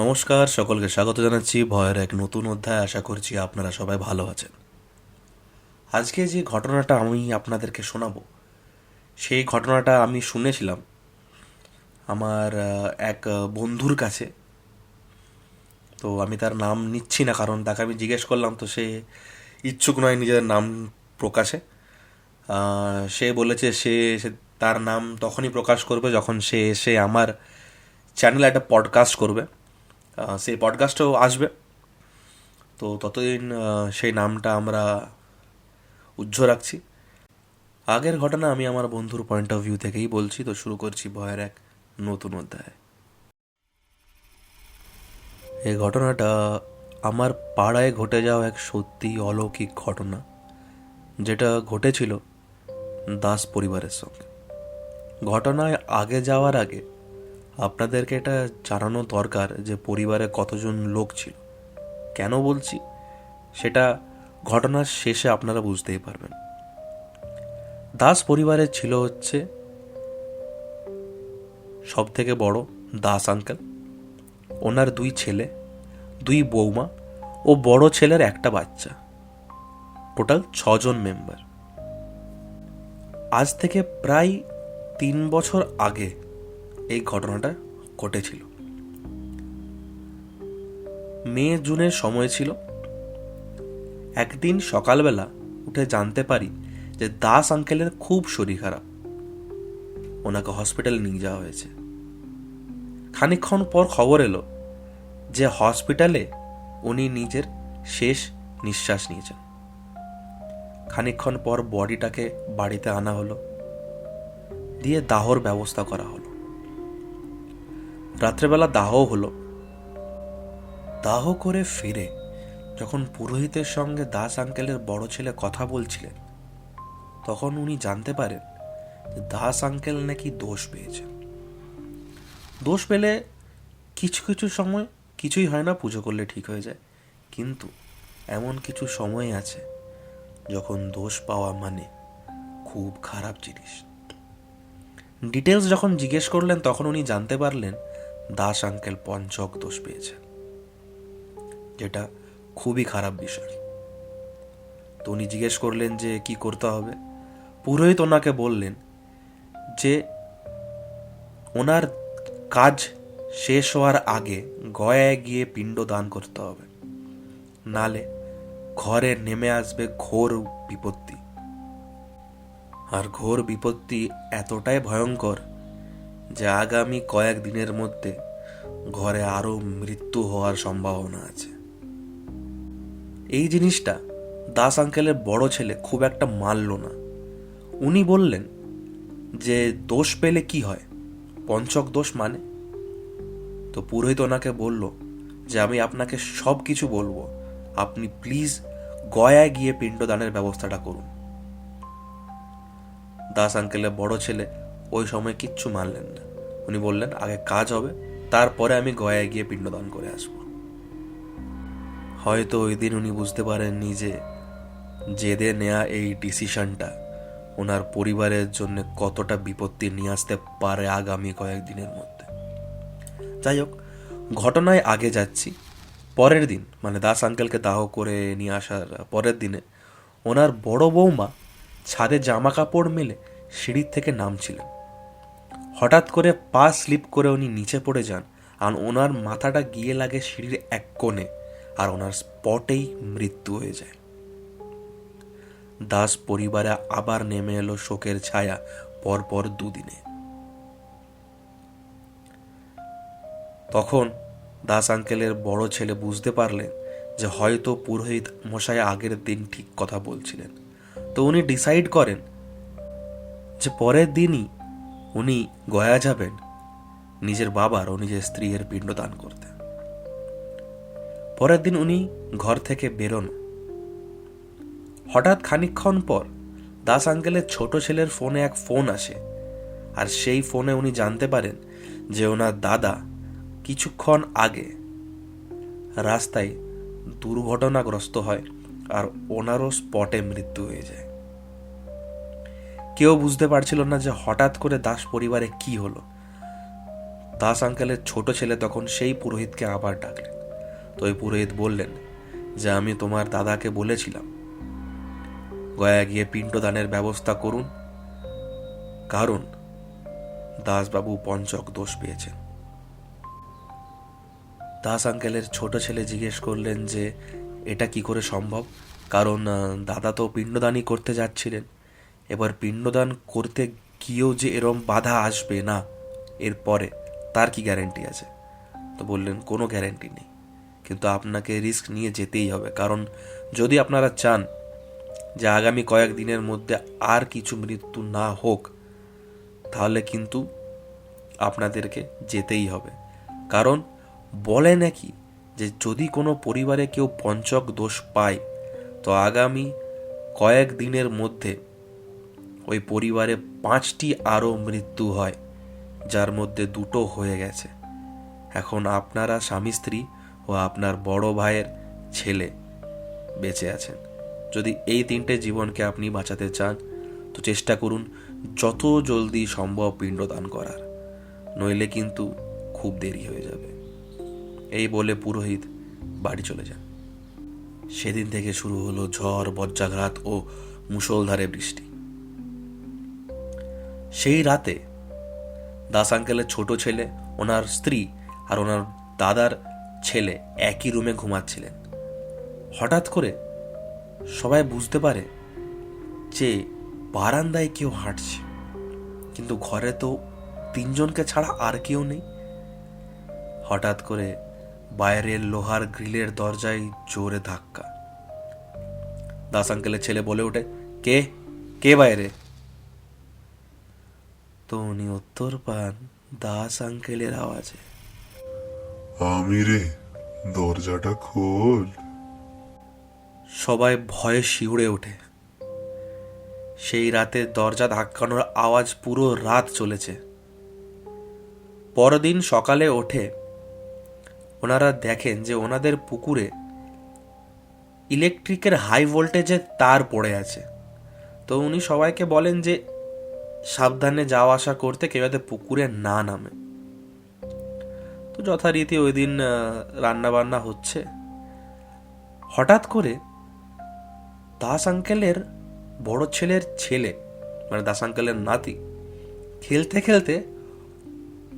নমস্কার, সকলকে স্বাগত জানাচ্ছি। ভয়ের এক নতুন অধ্যায় আশা করছি আপনারা সবাই ভালো আছেন। আজকে যে ঘটনাটা আমি আপনাদেরকে শোনাবো, সেই ঘটনাটা আমি শুনেছিলাম আমার এক বন্ধুর কাছে। তো আমি তার নাম নিচ্ছি না, কারণ তাকে আমি জিজ্ঞেস করলাম, তো সে ইচ্ছুক নয় নিজের নাম প্রকাশে। সে বলেছে, সে তার নাম তখনই প্রকাশ করবে যখন সে এসে আমার চ্যানেলে একটা পডকাস্ট করবে। সেই পডকাস্টও আসবে। তো ততদিন সেই নামটা আমরা উজ্জ্ব রাখছি। আগের ঘটনা আমি আমার বন্ধুর পয়েন্ট অফ ভিউ থেকেই বলছি, তো শুরু করছি ভয়ের এক নতুন অধ্যায়। এই ঘটনাটা আমার পাড়ায় ঘটে যাওয়া এক সত্যি অলৌকিক ঘটনা, যেটা ঘটেছিল দাস পরিবারের সঙ্গে। ঘটনায় আগে যাওয়ার আগে আপনাদেরকে এটা জানানো দরকার যে পরিবারে কতজন লোক ছিল। কেন বলছি? সেটা ঘটনার শেষে আপনারা বুঝতেই পারবেন। দাস পরিবারে ছিল হচ্ছে সব থেকে বড় দাস আঙ্কেল, ওনার দুই ছেলে, দুই বৌমা ও বড় ছেলের একটা বাচ্চা। টোটাল ছজন মেম্বার। আজ থেকে প্রায় তিন বছর আগে এই ঘটনাটা ঘটেছিল। মে, জুনের সময় ছিল। একদিন সকালবেলা উঠে জানতে পারি যে দাস আঙ্কেলের খুব শরীর খারাপ। ওনাকে হসপিটালে নিয়ে যাওয়া হয়েছে। খানিকক্ষণ পর খবর এলো যে হসপিটালে উনি নিজের শেষ নিঃশ্বাস নিয়েছেন। খানিকক্ষণ পর বডিটাকে বাড়িতে আনা হলো। দিয়ে দাহর ব্যবস্থা করা হলো। রাত্রেবেলা দাহ হলো। দাহ করে ফিরে যখন পুরোহিতের সঙ্গে দাস আঙ্কেলের বড় ছেলে কথা বলছিলেন, তখন উনি জানতে পারেন দাস আঙ্কেল নাকি দোষ পেয়েছেন। দোষ পেলে কিছু কিছু সময় কিছুই হয় না, পুজো করলে ঠিক হয়ে যায়। কিন্তু এমন কিছু সময় আছে যখন দোষ পাওয়া মানে খুব খারাপ জিনিস। ডিটেলস যখন জিজ্ঞেস করলেন, তখন উনি জানতে পারলেন দাস আঙ্কেল পঞ্চক দোষ পেয়েছেন যেটা খুবই খারাপ বিষয়। তো উনি জিজ্ঞেস করলেন যে কি করতে হবে। পুরোহিত ওনাকে বললেন যে ওনার কাজ শেষ হওয়ার আগে গয়ায় গিয়ে পিণ্ড দান করতে হবে। নালে ঘরে নেমে আসবে ঘোর বিপত্তি। আর ঘোর বিপত্তি এতটাই ভয়ঙ্কর যে আগামী কয়েক দিনের মধ্যে ঘরে আরও মৃত্যু হওয়ার সম্ভাবনা আছে। এই জিনিসটা দাস আঙ্কেলের বড় ছেলে খুব একটা মানল না। উনি বললেন যে, দোষ পেলে কি হয়? পঞ্চক দোষ মানে? তো পুরোহিত ওনাকে বলল যে, আমি আপনাকে সব কিছু বলব। আপনি প্লিজ গয়ায় গিয়ে পিণ্ডদানের ব্যবস্থাটা করুন। দাস আঙ্কেলের বড় ছেলে ওই সময় কিচ্ছু মানলেন না। উনি বললেন, আগে কাজ হবে, তারপরে আমি গয়ায় গিয়ে পিণ্ডদান করে আসব। হয়তো ওই দিন উনি বুঝতে পারেননি যে জেদে নেয়া এই ডিসিশনটা ওনার পরিবারের জন্য কতটা বিপত্তি নিয়ে আসতে পারে আগামী কয়েকদিনের মধ্যে। যাই হোক, ঘটনায় আগে যাচ্ছি। পরের দিন মানে দাস আঙ্কেলকে দাহ করে নিয়ে আসার পরের দিনে ওনার বড় বৌমা ছাদে জামা কাপড় মেলে সিঁড়ির থেকে নামছিলেন। হঠাৎ করে পা স্লিপ করে উনি নিচে পড়ে যান আর ওনার মাথাটা গিয়ে লাগে সিঁড়ির এক কোণে আর ওনার স্পটেই মৃত্যু হয়ে যায়। দাস পরিবারে আবার নেমে এলো শোকের ছায়া পরপর দুদিনে। তখন দাস আঙ্কেলের বড় ছেলে বুঝতে পারলেন যে হয়তো পুরোহিত মশাই আগের দিন ঠিক কথা বলছিলেন। তো উনি ডিসাইড করেন যে পরের দিনই উনি গয়া যাবেন নিজের বাবার ও নিজের স্ত্রীর পিণ্ডদান করতে। পরের দিন উনি ঘর থেকে বেরোন। হঠাৎ খানিকক্ষণ পর দাস আঙ্কেলের ছোট ছেলের ফোনে এক ফোন আসে আর সেই ফোনে উনি জানতে পারেন যে ওনার দাদা কিছুক্ষণ আগে রাস্তায় দুর্ঘটনাগ্রস্ত হয় আর ওনারও স্পটে মৃত্যু হয়ে যায়। কেউ বুঝতে পারছিল না যে হঠাৎ করে দাস পরিবারে কি হলো। দাস আঙ্কেলের ছোট ছেলে তখন সেই পুরোহিতকে আবার ডাকলেন। তো ওই পুরোহিত বললেন যে, আমি তোমার দাদাকে বলেছিলাম, গয়া গিয়ে পিণ্ডদানের ব্যবস্থা করুন। কারণ দাসবাবু পঞ্চক দোষ পেয়েছেন। দাস আঙ্কেলের ছোট ছেলে জিজ্ঞেস করলেন যে, এটা কি করে সম্ভব? কারণ দাদা তো পিণ্ডদানই করতে যাচ্ছিলেন। এবার পিণ্ডদান করতে গিয়েও যে এরম বাধা আসবে না এরপরে তার কি গ্যারেন্টি আছে? তো বললেন, কোনো গ্যারেন্টি নেই। কিন্তু আপনাকে রিস্ক নিয়ে যেতেই হবে। কারণ যদি আপনারা চান যে আগামী কয়েক দিনের মধ্যে আর কিছু মৃত্যু না হোক, তাহলে কিন্তু আপনাদেরকে যেতেই হবে। কারণ বলে নাকি যে যদি কোনো পরিবারে কেউ পঞ্চক দোষ পায়, তো আগামী কয়েক দিনের মধ্যে ওই পরিবারে পাঁচটি আরও মৃত্যু হয়, যার মধ্যে দুটো হয়ে গেছে। এখন আপনারা স্বামী স্ত্রী ও আপনার বড় ভাইয়ের ছেলে বেঁচে আছেন। যদি এই তিনটে জীবনকে আপনি বাঁচাতে চান, তো চেষ্টা করুন যত জলদি সম্ভব পিণ্ডদান করার, নইলে কিন্তু খুব দেরি হয়ে যাবে। এই বলে পুরোহিত বাড়ি চলে যান। সেদিন থেকে শুরু হলো ঝড়, বজ্রাঘাত ও মুষলধারে বৃষ্টি। সেই রাতে দাস আঙ্কেলের ছোট ছেলে, ওনার স্ত্রী আর ওনার দাদার ছেলে একই রুমে ঘুমাচ্ছিলেন। হঠাৎ করে সবাই বুঝতে পারে যে বারান্দায় কেউ হাঁটছে। কিন্তু ঘরে তো তিনজনকে ছাড়া আর কেউ নেই। হঠাৎ করে বাইরের লোহার গ্রিলের দরজায় জোরে ধাক্কা। দাস আঙ্কেলের ছেলে বলে ওঠে, কে? কে বাইরে? তো উনি উত্তর পান দাস আঙ্কেলের আওয়াজে। আমি রে দরজাটা খোল। সবাই ভয়ে শিউরে ওঠে। সেই রাতে দরজা ধাক্কানোর আওয়াজ পুরো রাত চলেছে। পরদিন সকালে ওঠে ওনারা দেখেন যে ওনাদের পুকুরে ইলেকট্রিকের হাই ভোল্টেজের তার পড়ে আছে। তো উনি সবাইকে বলেন যে সাবধানে যাওয়া আসা করতে কেউ যাতে পুকুরে না নামে। তো যথারীতি ওই দিন রান্না বান্না হচ্ছে। হঠাৎ করে দাস আঙ্কেলের বড় ছেলের ছেলে মানে দাস আঙ্কেলের নাতি, খেলতে খেলতে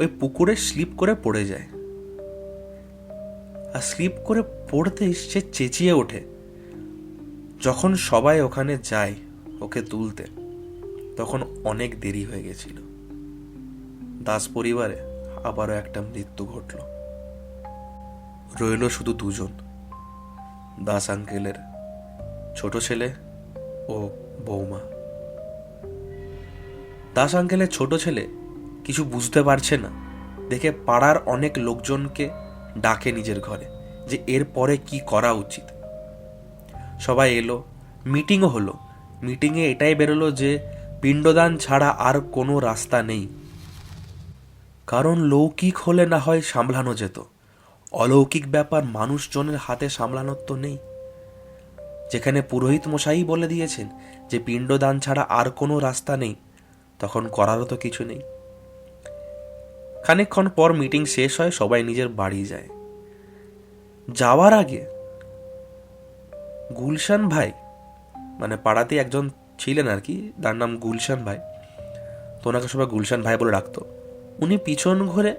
ওই পুকুরে স্লিপ করে পড়ে যায়। আর স্লিপ করে পড়তে সে চেঁচিয়ে ওঠে, যখন সবাই ওখানে যায় ওকে তুলতে। তখন অনেক দেরি হয়ে গেছিল। দাস পরিবারে আবারও একটা মৃত্যু ঘটল। রইল শুধু দুজন, দাস আঙ্কেলের ছোট ছেলে ও বৌমা দাস আঙ্কেলের ছোট ছেলে কিছু বুঝতে পারছে না, দেখে পাড়ার অনেক লোকজনকে ডাকে নিজের ঘরে যে এরপরে কি করা উচিত। সবাই এলো, মিটিংও হলো। মিটিংয়ে এটাই বেরোলো যে পিণ্ডদান ছাড়া আর কোনো রাস্তা নেই। কারণ লৌকিক হলে না হয় সামলানো যেত। অলৌকিক ব্যাপার মানুষজনের হাতে সামলানোর তো নেই। যেখানে পুরোহিত মশাই বলে দিয়েছেন যে পিণ্ডদান ছাড়া আর কোনো রাস্তা নেই, তখন করারও তো কিছু নেই। খানিকক্ষণ পর মিটিং শেষ হয়, সবাই নিজের বাড়ি যায়। যাওয়ার আগে গুলশান ভাই মানে পাড়াতে একজন ছিলেন আর কি, তার নাম গুলশান ভাই। তো ওনাকে সবাই গুলশান ভাই বলে রাখতো উনি পিছন ঘুরে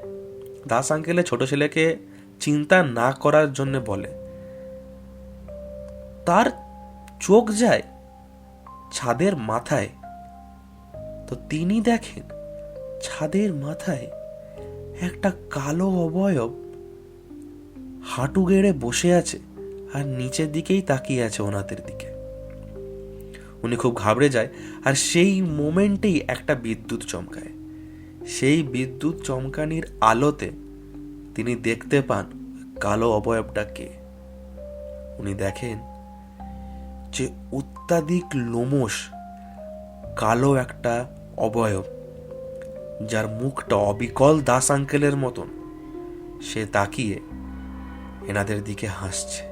দাস আঙ্কেলের ছোট ছেলেকে চিন্তা না করার জন্য বলে। তার চোখ যায় ছাদের মাথায়। তো তিনি দেখেন ছাদের মাথায় একটা কালো অবয়ব হাঁটু গেড়ে বসে আছে আর নিচের দিকেই তাকিয়ে আছে ওনাদের দিকে। উনি খুব ঘাবড়ে যায় আর সেই মোমেন্টেই একটা বিদ্যুৎ চমকায়। সেই বিদ্যুৎ চমকানির আলোতে তিনি দেখতে পান কালো অবয়বটা কে। উনি দেখেন যে অত্যাধিক লোমশ কালো একটা অবয়ব, যার মুখটা অবিকল দাস আঙ্কেলের মতন। সে তাকিয়ে এনাদের দিকে হাসছে।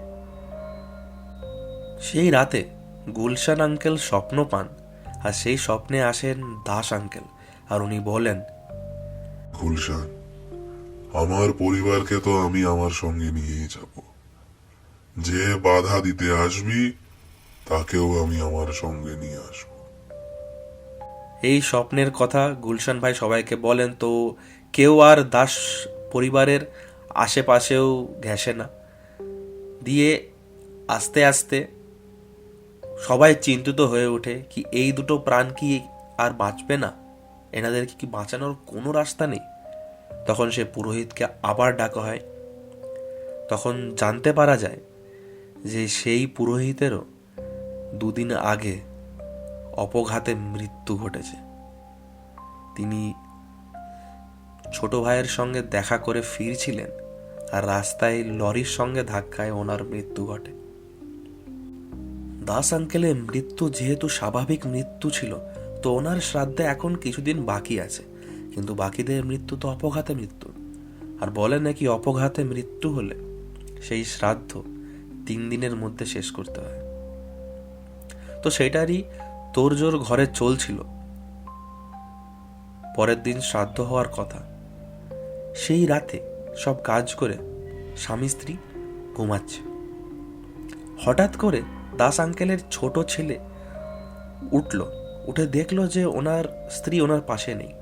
সেই রাতে গুলশান আঙ্কেল স্বপ্ন পান আর সেই স্বপ্নে আসেন দাস আঙ্কেল আর উনি বলেন গুলশান আমার পরিবারকে তো আমি আমার সঙ্গে নিয়েই যাব। যে বাধা দিতে আসবি তাকেও আমি আমার সঙ্গে নিয়ে আসব। এই স্বপ্নের কথা গুলশান ভাই সবাইকে বলেন তো কেউ আর দাস পরিবারের আশেপাশেও ঘেঁষে না। দিয়ে আস্তে আস্তে সবাই চিন্তিত হয়ে ওঠে কি এই দুটো প্রাণ কি আর বাঁচবে না? এনাদেরকে কি বাঁচানোর কোনো রাস্তা নেই? তখন সে পুরোহিতকে আবার ডাকা হয়। তখন জানতে পারা যায় যে সেই পুরোহিতেরও দুদিন আগে অপঘাতে মৃত্যু ঘটেছে। তিনি ছোট ভাইয়ের সঙ্গে দেখা করে ফিরছিলেন আর রাস্তায় লরির সঙ্গে ধাক্কায় ওনার মৃত্যু ঘটে। দাস আঙ্কেলের মৃত্যু যেহেতু স্বাভাবিক মৃত্যু ছিল, তো ওনার শ্রাদ্ধে এখন কিছুদিন বাকি আছে। কিন্তু বাকিদের মৃত্যু তো অপঘাতে মৃত্যু। আর বলে নাকি অপঘাতে মৃত্যু হলে সেই শ্রাদ্ধ তিন দিনের মধ্যে শেষ করতে হয়। তো সেটারই তোরজোর ঘরে চলছিল। পরের দিন শ্রাদ্ধ হওয়ার কথা। সেই রাতে সব কাজ করে স্বামী স্ত্রী ঘুমাচ্ছে। হঠাৎ করে দাস আঙ্কেলের ছোট ছেলে উঠল, উঠে দেখল যে ওনার স্ত্রী ওনার পাশে নেই।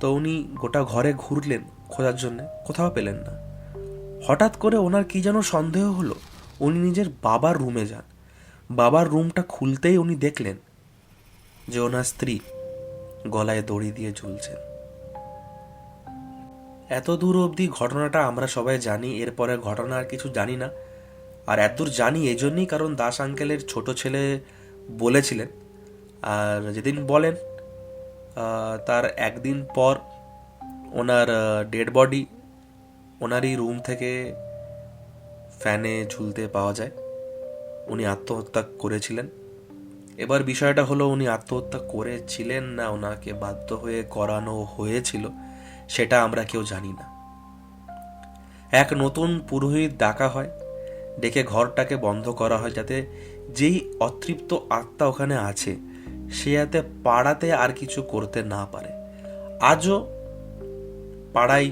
তো উনি গোটা ঘরে ঘুরলেন খোঁজার জন্য, কোথাও পেলেন না। হঠাৎ করে ওনার কি যেন সন্দেহ হলো, উনি নিজের বাবার রুমে যান। বাবার রুমটা খুলতেই উনি দেখলেন যে ওনার স্ত্রী গলায় দড়ি দিয়ে ঝুলছেন। এত দূর অবধি ঘটনাটা আমরা সবাই জানি, এরপরে ঘটনা আর কিছু জানি না। আর এত দূর জানি এই জন্যই কারণ দাস আঙ্কেলের ছোট ছেলে বলেছিলেন। আর যেদিন বলেন তার একদিন পর ওনার ডেড বডি ওনারই রুম থেকে ফ্যানে ঝুলতে পাওয়া যায়। উনি আত্মহত্যা করেছিলেন। এবার বিষয়টা হলো, উনি আত্মহত্যা করেছিলেন না ওনাকে বাধ্য হয়ে করানো হয়েছিল, সেটা আমরা কেউ জানি না। এক নতুন পুরোহিত ডাকা হয় ডেকে ঘরটাকে বন্ধ করা হয় যাতে যেই অতৃপ্ত আত্মা ওখানে আছে, সে যাতে পাড়াতে আর কিছু করতে না পারে। আজও পাড়ায়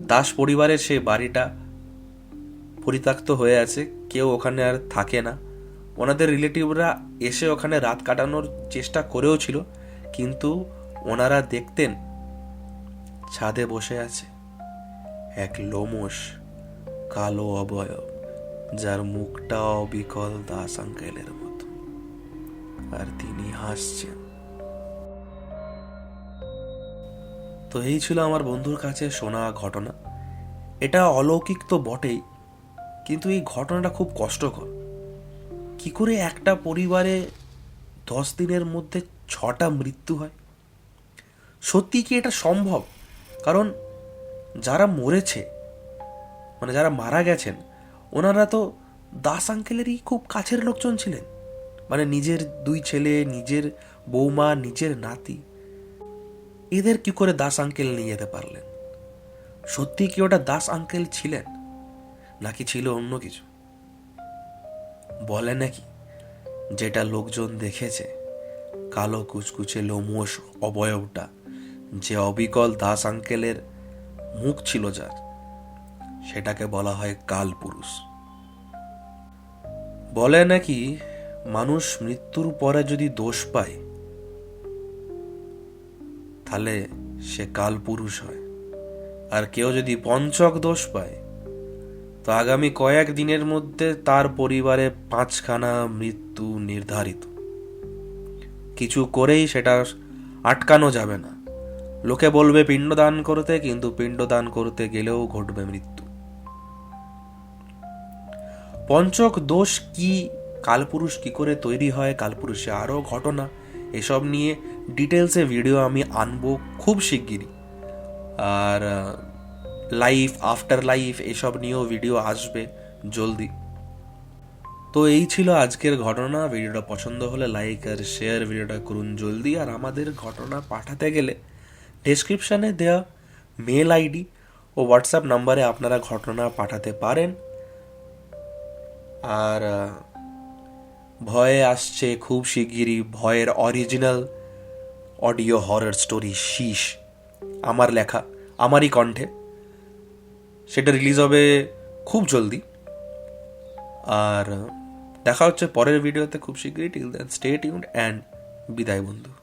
দাস পরিবারের সেই বাড়িটা পরিত্যক্ত হয়ে আছে, কেউ ওখানে আর থাকে না। ওনাদের রিলেটিভরা এসে ওখানে রাত কাটানোর চেষ্টা করেও ছিল, কিন্তু ওনারা দেখতেন ছাদে বসে আছে এক লোমস কালো অবয়ব। যার মুখটা অবিকল দাস আঙ্কেলের মতো। আর তিনি হাসছেন। তো এই ছিল আমার বন্ধুর কাছে শোনা ঘটনা। এটা অলৌকিক তো বটেই, কিন্তু এই ঘটনাটা খুব কষ্টকর। কি করে একটা পরিবারে দশ দিনের মধ্যে ছটা মৃত্যু হয়? সত্যি কি এটা সম্ভব? কারণ যারা মরেছে মানে যারা মারা গেছেন ওনারা তো দাস আঙ্কেলেরই খুব কাছের লোকজন ছিলেন। মানে নিজের দুই ছেলে, নিজের বৌমা, নিজের নাতি। এদের কি করে দাস আঙ্কেল নিয়ে যেতে পারলেন? সত্যি কি ওটা দাস আঙ্কেল ছিলেন? নাকি ছিল অন্য কিছু? বলে নাকি, যেটা লোকজন দেখেছে, কালো কুচকুচে লোমোষ অবয়বটা, যে অবিকল দাস আঙ্কেলের মুখ ছিল যার। সেটাকে বলা হয় কাল পুরুষ বলে নাকি মানুষ মৃত্যুর পরে যদি দোষ পায়, তাহলে সে কাল পুরুষ হয়। আর কেউ যদি পঞ্চক দোষ পায়, তো আগামী কয়েক দিনের মধ্যে তার পরিবারে পাঁচখানা মৃত্যু নির্ধারিত। কিছু করেই সেটা আটকানো যাবে না। লোকে বলবে, পিণ্ডদান করতে, কিন্তু পিণ্ডদান করতে গেলেও ঘটবে মৃত্যু। পঞ্চক দোষ কি? কালপুরুষ কি করে তৈরি হয়? কালপুরুষে আরও ঘটনা। এসব নিয়ে ডিটেলসে ভিডিও আমি আনব খুব শিগগিরই। আর লাইফ আফটার লাইফ এসব নিয়েও ভিডিও আসবে জলদি। তো এই ছিল আজকের ঘটনা। ভিডিওটা পছন্দ হলে লাইক আর শেয়ার ভিডিওটা করুন জলদি। আর আমাদের ঘটনা পাঠাতে গেলে ডেসক্রিপশানে দেওয়া মেল আইডি ও হোয়াটসঅ্যাপ নাম্বারে আপনারা ঘটনা পাঠাতে পারেন। আর ভয়ে আসছে খুব শিগগিরই ভয়ের অরিজিনাল অডিও হরর স্টোরি শীষ, আমার লেখা, আমারই কণ্ঠে। সেটা রিলিজ হবে খুব জলদি। আর, দেখা হচ্ছে পরের ভিডিওতে খুব শীঘ্রই till then stay tuned and বিদায় বন্ধু।